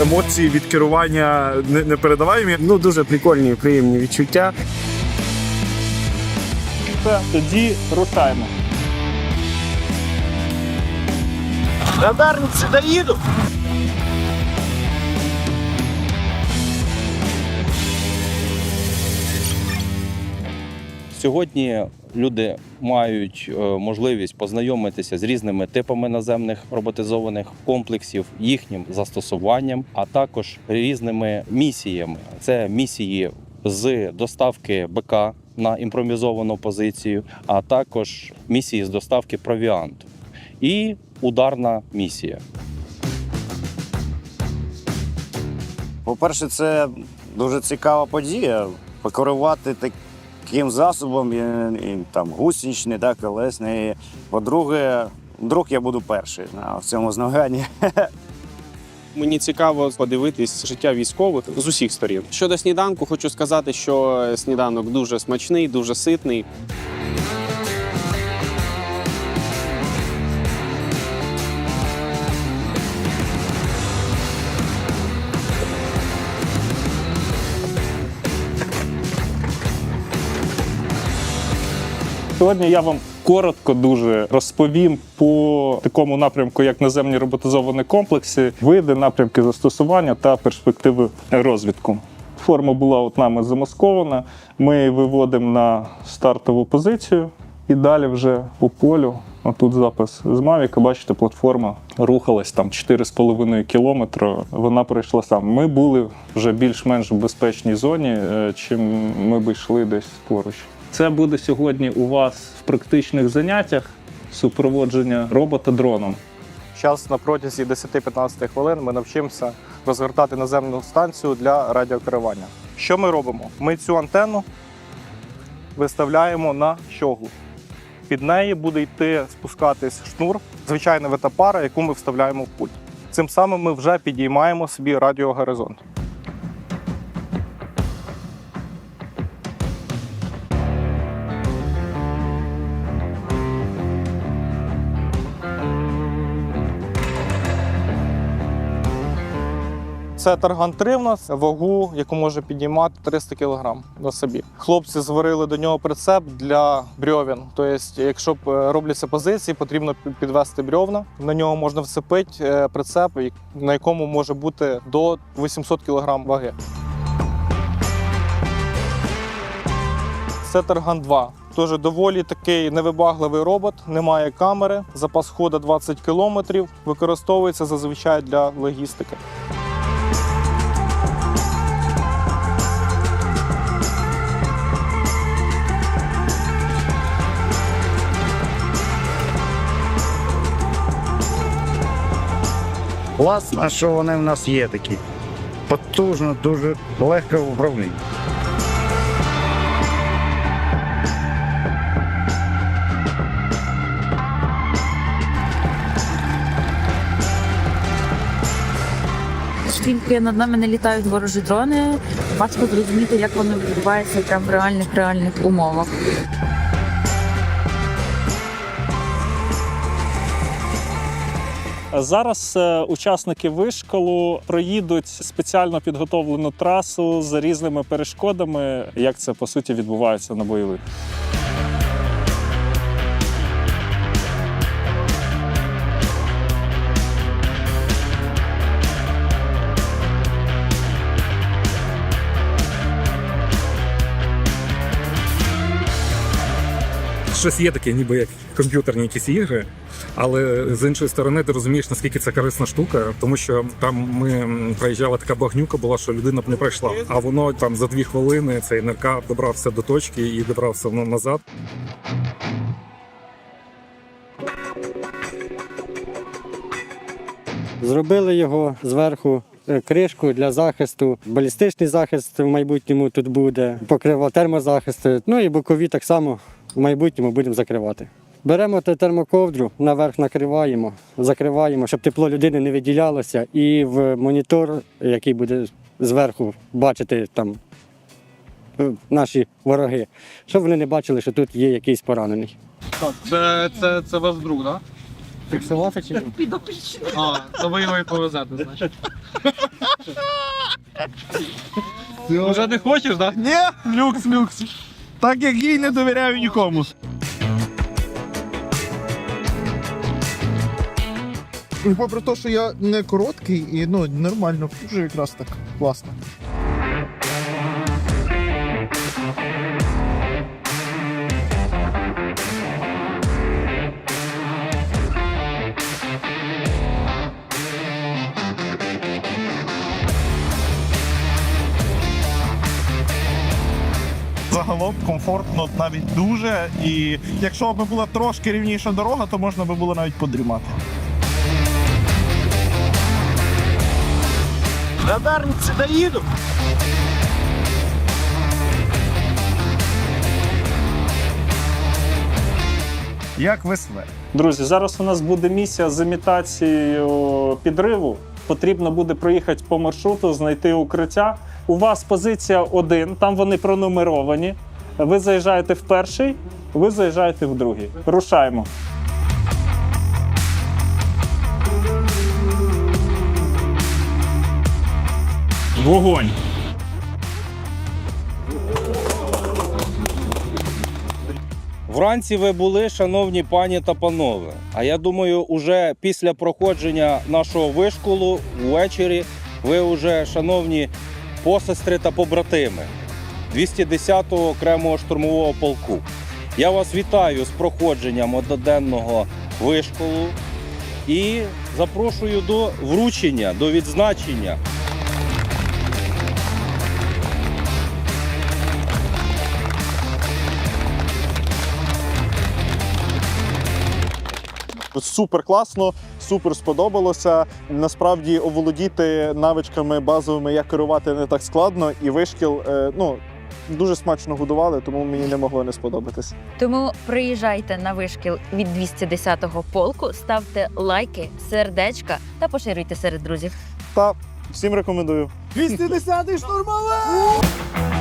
Емоції від керування не, не передаваємо. Ну дуже прикольні, приємні відчуття. Тоді рушаємо. Радарниці доїду. Сьогодні люди мають е, можливість познайомитися з різними типами наземних роботизованих комплексів, їхнім застосуванням, а також різними місіями. Це місії з доставки БК на імпровізовану позицію, а також місії з доставки провіанту і ударна місія. По-перше, це дуже цікава подія. Покерувати таким засобом, і, там гусеничний, да, колесний. По-друге, вдруг я буду перший в цьому змаганні. Мені цікаво подивитись життя військових з усіх сторін. Щодо сніданку, хочу сказати, що сніданок дуже смачний, дуже ситний. Сьогодні я вам коротко дуже розповім по такому напрямку, як наземні роботизовані комплекси, види, напрямки застосування та перспективи розвитку. Форма була от нами замаскована. Ми її виводимо на стартову позицію і далі вже по полю. Отут запис з Мавіка, бачите, платформа рухалась там 4,5 кілометри. Вона пройшла сам. Ми були вже більш-менш в безпечній зоні, е, чим ми б йшли десь поруч. Це буде сьогодні у вас в практичних заняттях супроводження робота дроном. Зараз на протязі 10-15 хвилин ми навчимося розгортати наземну станцію для радіокерування. Що ми робимо? Ми цю антенну виставляємо на щоглу. Під неї буде йти спускатись шнур, звичайна витапара, яку ми вставляємо в пульт. Цим самим ми вже підіймаємо собі радіогоризонт. Це тарган 3 в нас, вагу, яку може підіймати 300 кг на собі. Хлопці зварили до нього прицеп для брьовін. Тобто, якщо е, робляться позиції, потрібно підвести брьовна. На нього можна всипити е, прицеп, на якому може бути до 800 кг ваги. Це Тарган 2. Теж доволі такий невибагливий робот, немає камери, запас ходу 20 км, використовується зазвичай для логістики. Класно, що вони в нас є такі. Потужно, дуже легко в управлінні. Оскільки над нами не літають ворожі дрони, важко зрозуміти, як воно відбувається прямо в реальних реальних умовах. Зараз е, учасники вишколу проїдуть спеціально підготовлену трасу з різними перешкодами, як це по суті відбувається на бойових. Щось є таке, ніби як комп'ютерні якісь ігри, але з іншої сторони ти розумієш, наскільки це корисна штука, тому що там ми проїжджала така багнюка, була, що людина б не пройшла. А воно там за дві хвилини цей НРК добрався до точки і добрався ну, назад. Зробили його зверху е, кришку для захисту. Балістичний захист в майбутньому тут буде, покрива термозахист. Ну і бокові так само в майбутньому будемо закривати. Беремо те термоковдру, наверх накриваємо, закриваємо, щоб тепло людини не виділялося, і в монітор, який буде зверху бачити там е, наші вороги, щоб вони не бачили, що тут є якийсь поранений. Так, це, це, це ваш друг, так? Фіксувати чи ні? А, то ви його і повезете, значить. Вже не хочеш, так? Ні, люкс, люкс. Так як їй не довіряю нікому. Попри те, що я не короткий і ну нормально, вже якраз так класно. Загалом комфортно навіть дуже. І якщо б була трошки рівніша дорога, то можна би було навіть подрімати. Радарниці доїду. Як веселе. Друзі, зараз у нас буде місія з імітацією підриву. Потрібно буде проїхати по маршруту, знайти укриття. У вас позиція 1, там вони пронумеровані. Ви заїжджаєте в перший, ви заїжджаєте в другий. Рушаємо. Вогонь! Вранці ви були, шановні пані та панове. А я думаю, уже після проходження нашого вишколу ввечері ви вже, шановні посестри та побратими 210-го окремого штурмового полку. Я вас вітаю з проходженням одноденного вишколу і запрошую до вручення, до відзначення. Супер класно, супер сподобалося. Насправді оволодіти навичками базовими, як керувати не так складно, і вишкіл е, ну, дуже смачно годували, тому мені не могло не сподобатись. Тому приїжджайте на вишкіл від 210-го полку, ставте лайки, сердечка та поширюйте серед друзів. Та всім рекомендую. 210-й штурмовик!